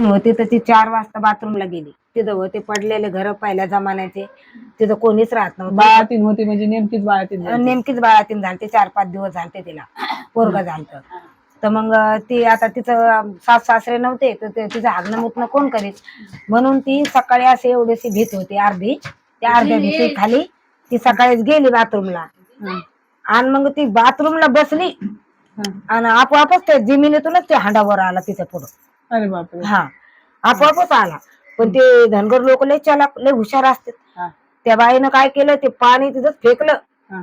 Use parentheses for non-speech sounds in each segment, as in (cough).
तीन होती तर ती चार वाजता बाथरूमला गेली. तिथं होते पडलेले घर पहिल्या जमान्याचे. तिथं कोणीच राहत नव्हतं. बाळातीन होती म्हणजे नेमकीच बाळातीन झाली. नेमकीच बाळातीन झालते चार पाच दिवस झालते तिला. पोरग झालत. तर मग ती आता तिचं सास सासरे नव्हते तर ते तिचं हागणं मुतणं कोण करीत? म्हणून ती सकाळी असे एवढीशी भीत होती अर्धी. त्या अर्ध्या भीती खाली ती सकाळीच गेली बाथरूमला. हं, आणि मग ती बाथरूमला बसली. हं. आणि आपोआपच ते जमिनीतूनच ते हांडावर आला तिच्या पुढं. अरे बापरे. हा. आपोआपच आला. पण ते धनगर लोक लय चालाक लय हुशार असतात. हा, त्या बाईनं काय केलं ते पाणी तिथं फेकलं.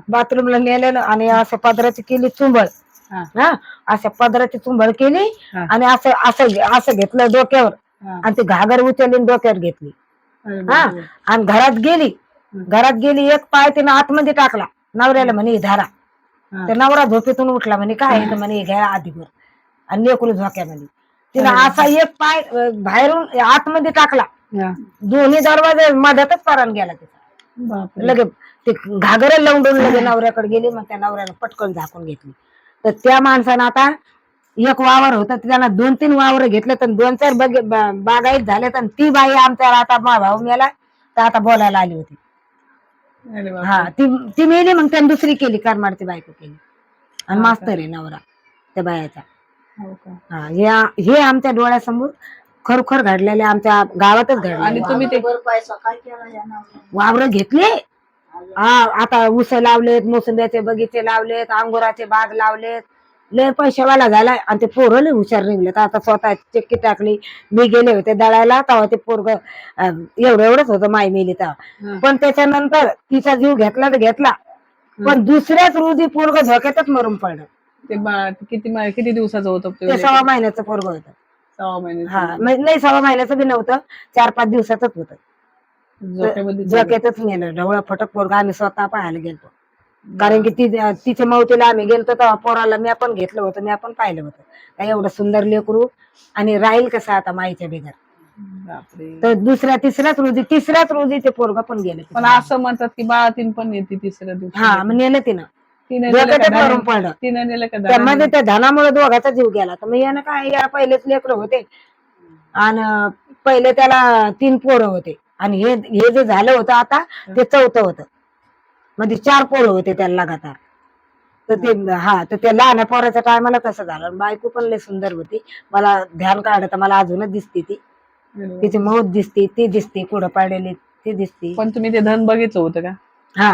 बाथरूमला नेलं आणि असं पदराची केली चुंबळ. हा, असं पदराची चुंबळ केली. आणि असं असं असं घेतलं डोक्यावर. आणि ती घागर उचलली आणि डोक्यावर घेतली. हा. आणि घरात गेली. घरात गेली एक पाय तिने आतमध्ये टाकला. नवऱ्याला म्हणे "हे धरा. तर नवरा झोपेतून उठला म्हणे काय आहे?" तर (laughs) म्हणे "हे घ्या आधीवर आणि लेकरू झोक्यामध्ये तिने असा एक पाय अं, बाहेरून आतमध्ये टाकला. हा. दोन्ही दरवाजे मध्यातच परान गेला तिचा. बापरे. लगे ते घागर लावून लगे नवऱ्याकडे गेली मग त्या नवऱ्यानं पटकन झाकून घेतली. तर त्या माणसानं आता एक वावर होतं त्यानं दोन तीन वावर घेतले तर दोन चार बगे बा- बागायत झाले तर ती बाई आमच्या आता मा भाऊ मेला तर आता बोलायला आली होती. अरे बापरे. हा ती ती मेली मग त्याने दुसरी केली करमाडची बायको केली. आणि मास्तर आहे नवरा त्या बायाचा. हो का? हा हे आ- हे आमच्या डोळ्यासमोर खरोखर घडलेले आमच्या गावातच आणि घडले तुम्ही ते वावर घेतले? हा आता ऊस लावलेत मोसंब्याचे बगीचे लावलेत अंगुराचे बाग लावलेत. लय पैशावाला झालाय आणि ते पोरं लय हुशार निघलेत. आता स्वतः चक्की टाकली. मी गेले होते दळायला तेव्हा ते पोरग एवढं एवढंच होतं माय मेली तेव्हा. हा. पण त्याच्यानंतर तिचा जीव घेतला तर घेतला. पण दुसऱ्याच रोजी पोरग झोक्यातच मरून पडलं. ते बाळ किती मा- किती दिवसाचं होतं ते ते सव्वा महिन्याचं पोरग होतं. सहा महिने म्हणजे नाही सव्वा महिन्याचं बी नव्हतं चार पाच दिवसाचंच होतं. झोक्यातच नेलं ढवळा फटक पोरग आम्ही स्वतः पाहायला गेलतो. कारण की ती तिच्या मावतीला आम्ही गेलतो तेव्हा पोराला मी पण घेतलं होतं मी पण पाहिलं होतं. काय एवढं सुंदर लेकरू आणि राहील कसं आता माईच्या बिगर? बापरे. तर दुसऱ्या तिसऱ्याच रोजी तिसऱ्याच रोजी ते पोरग पण गेले पण असं म्हणतात की बाळातीन पण येते तिसऱ्या दिवशी. हा मग नेलं तिनं. तिने नेलं डोक्यातच का मरून धनाने- पडलं तिने नेलं का त्यामध्ये? त्या धनामुळे दोघाचा जीव गेला. तर मग यानं काय या पहिलेच लेकरं होते. आणि पहिले त्याला तीन पोरं होते. आणि हे हे जे झालं होतं आता ते चौथं होतं. म्हणजे चार पोरं होते त्याला लगातार. तर ते हा तर त्या लहान पोराच्या टायमाला तसं झालं. आणि बायको पण लय सुंदर होती. मला ध्यान काढत मला अजूनच दिसते ती. बरोबर. तिची मौत दिसते ती दिसते कुठं पाडलेली ती दिसते. पण तुम्ही ते धन बघितलं होतं का? हा.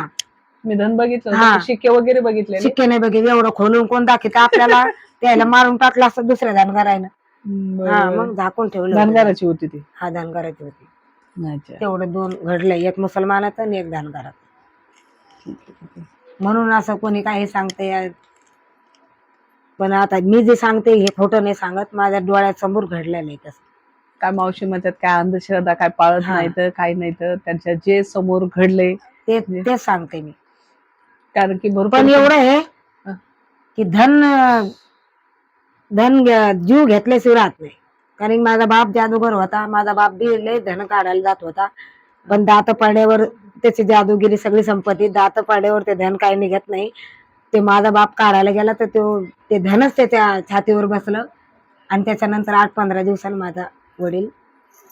तुम्ही धन बघितलं हा. होतं? शिक्के वगैरे बघितले शिक्के नाही बघे एवढं खोलून कोण दाखवत आपल्याला? त्याला मारून टाकलं असतं दुसऱ्या धनगरायनं हा मग झाकून ठेवलं होतं. धनगराची होती ती. हा धनगराची होती. अच्छा. तेवढं दोन घडलंय एक मुसलमानाचं आणि एक धनगराचं म्हणून असं कोणी काही सांगते पण आता मी जे सांगते हे खोटं नाही सांगत माझ्या डोळ्यासमोर घडलेलं आहे तसं. काय मावशी म्हणतात काय अंधश्रद्धा काय पाळत हा. नाही तर काही नाही तर त्यांच्या जे समोर घडले ते तेच सांगते मी. कारण की भरपूर पण एवढं आहे हा. की धन धन घ्या- जीव घेतल्याशिवाय राहत नाही. कारण माझा बाप जादूगर होता माझा बाप बी लय धन काढायला जात होता. पण दात पाड्यावर त्याची जादूगिरी सगळी संपत्ती दात पाड्यावर ते धन काही निघत नाही. ते माझा बाप काढायला गेला तर तो ते धनच त्याच्या छातीवर बसलं आणि त्याच्यानंतर आठ पंधरा दिवसांनी माझा वडील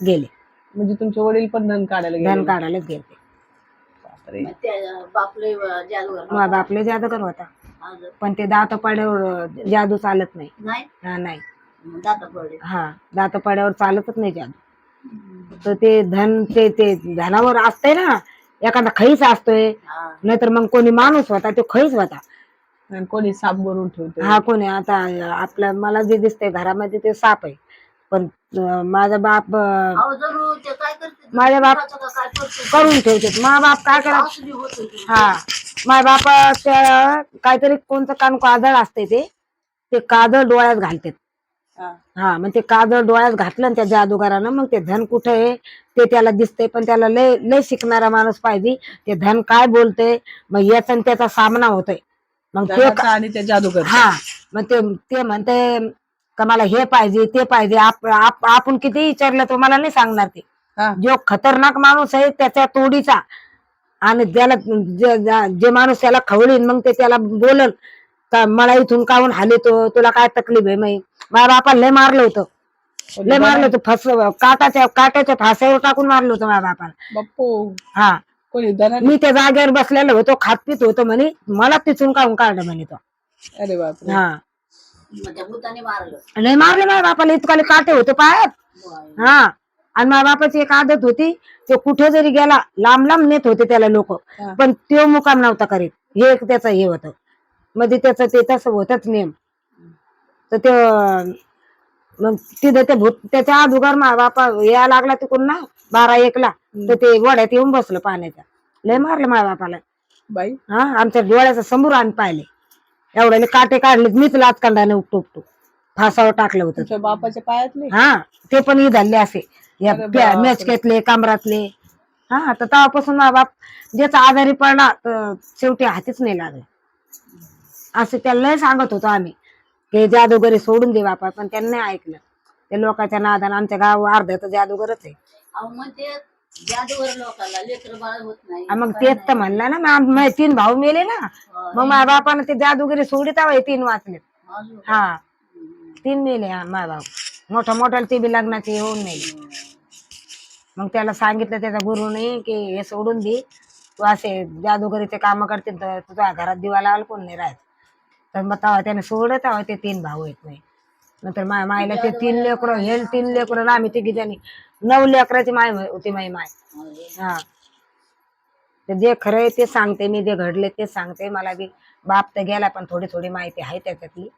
गेले. म्हणजे तुमचे वडील पण धन काढायला धन गेले. काढायलाच गेले. बापले बापले जादूगर. होता. पण ते दात पाड्यावर जादू चालत नाही. नाही? हा, नाही. दाता पडले. हा दातपाड्यावर चालतच नाही जादू. तर ते धन ते ते धनावर असतंय ना एखादा खैस असतोय. नाहीतर मग कोणी माणूस होता तो खैस होता. आणि कोणी साप भरून ठेवते हा कोणी आता आपल्या मला जे दिसतंय घरामध्ये ते साप आहे. पण अं, माझा बाप अं, अहो जरूर ते काय करते? माझ्या बाप काय करते? करून ठेवतात मा बाप काय करा औषधी होते ती. हा. माझ्या बापा काहीतरी कोणतं कान काजळ असते ते. ते काजळ डोळ्यात घालतात. हा. हा मग ते काजळ डोळ्यात घातलं ना त्या जादूगारानं मग ते धन कुठं आहे? ते त्याला दिसतंय पण त्याला लय लय शिकणारा माणूस पाहिजे. ते धन काय बोलते मग याचा आणि त्याचा सामना होतोय. मग ते धनाचा आणि त्या जादूगर हा. मग ते ते म्हणते का मला हे पाहिजे ते पाहिजे आप- आप- आपण किती विचारलं तर मला नाही सांगणार ते. हा. जो खतरनाक माणूस आहे त्याच्या तोडीचा आणि ज्याला जे माणूस त्याला खवळीन मग ते त्याला बोलल का मला इथून काहून हालितो तुला काय तकलीफ आहे माही माझ्या बापाला लय मारलं होतं. लय मारलं होतं फस काटाच्या काट्याच्या फासावर टाकून मारलं होतं माझ्या बापाला. बाप्पू. हा. कोणी मी त्या जागेवर बसलेलो होतो खात पित होतो म्हणे मला तिथून काढून काढलं म्हणे तो. अरे बापरे. हा. त्या भूताने मारलं. लय मारले माझ्या बापाला इतकाले काटे होते पायात. हा. आणि माझ्या बापाची एक आदत होती तो कुठे जरी गेला लांब लांब नेत होते त्याला लोक हा. पण तो मुकाम नव्हता करीत. हे एक त्याचं हे होतं. मध्ये त्याचं ते तसं होतच नेम. तर ते मग तिथं ते भूत त्याच्या अगोदर मा बापा या लागला तिकडून ना बारा एकला तर ते वड्यात येऊन बसलं पाण्याच्या. लय मारलं माझ्या बापाला. बाई. हा आमच्या डोळ्याच्या समोर आम्ही पाहिले. एवढ्याले काटे काढले मीच लाचकांडाने उपटो उपटो फासावर टाकलं होतं. तुमच्या बापाच्या पायातले हा ते पण इधरले असे. या अरे प्या- बापरे. मेचक्यातले कमरातले. हा तर तेव्हापासून माझा बाप ज्याचा आजारी पडला तर शेवटी हातीच नाही लागले. असं त्याला लय सांगत होतो आम्ही. की जादूगरी सोडून दे बापा पण त्यांनी नाही ऐकलं. ते लोकांच्या नादान आमच्या गाव अर्ध तर जादूगरच आहे. अहो मग ते जादूवर लोकांना लेकर बाळ होत नाही. हा, मग तेच तर म्हणलं ना मग माझे तीन भाऊ मेले ना. मग माझ्या बापानं ते जादूगिरी सोडित हवं तीन वाचले. अजून हा. तीन मेले हा, माझा भाऊ. मोठा मोठा ते बी लग्नाचे येऊन मेले. मग त्याला सांगितलं त्याच्या गुरुने की हे सोडून दे. तू असे जादूगरीचे काम करतील तर तुझ्या घरात दिवा लावायला कोण नाही राहत. तर मग तेव्हा त्याने सोडत तेव्हा ते तीन भाऊ येत नाही नंतर माझ्या मायला ते तीन लेकरं हे तीन लेकरं ना आम्ही तिघी जणी. नऊ लेकराची माय होती माई माय. हा. तर जे खरं आहे ते सांगते मी जे घडले ते सांगते. मला बी बाप तर गेला पण थोडी थोडी माहिती आहे त्याच्यातली.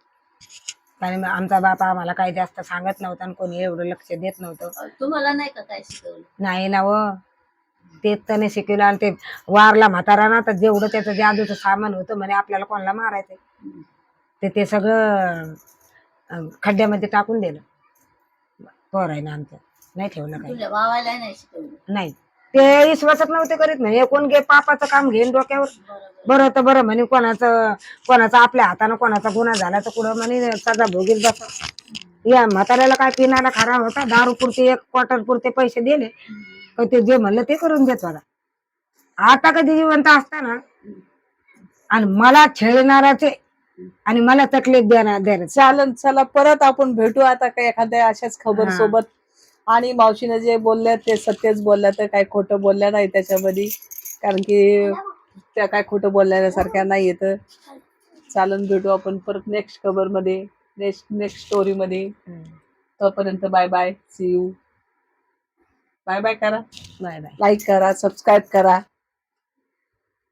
कारण आमचा बाप आम्हाला काही जास्त सांगत नव्हता आणि कोणी एवढं लक्ष देत नव्हतं. तुम्हाला नाही का काय शिकवलं? नाही ना व तेच त्याने शिकवलं. आणि ते वारला म्हातारा ना तर जेवढं त्याचं जादूचं सामान होतं म्हणे आपल्याला कोणाला मारायचं ते ते सगळं अं, खड्ड्यामध्ये टाकून दिलं पोर आहे ना आमचं नाही ठेवलं काही. तुझ्या भावाला नाही शिकवलं. नाही. ते विश्वासच नव्हते करीत म्हणे. कोण घे पापाचं काम घेईन डोक्यावर? बरं तर बरं म्हणे कोणाचं कोणाचा आपल्या हातानं कोणाचा गुन्हा झाला तर कुठं म्हणे सजा भोगील बस. या म्हाताऱ्याला काय पिण्याला खराब होता? दारू पुरते एक क्वार्टर पुरते पैसे दिले. ते जे म्हणलं ते करून देत होता. आता कधी जिवंत असताना आणि मला छेडणाराचे आणि मला तकलीफ देणार देणार. चालन चला परत आपण भेटू आता काही एखाद्या अशाच खबर हा. सोबत. आणि मावशीने जे बोलल्या ते सत्यच बोलल्या तर काही खोटं बोलल्या नाही त्याच्यामध्ये. कारण की त्या काय खोटं बोलण्यासारख्या नाही येत चालन भेटू आपण परत नेक्स्ट खबरमध्ये नेक्स्ट नेक्स्ट स्टोरी मध्ये तोपर्यंत bye bye see you bye bye करा. बाय बाय लाईक करा सबस्क्राईब करा.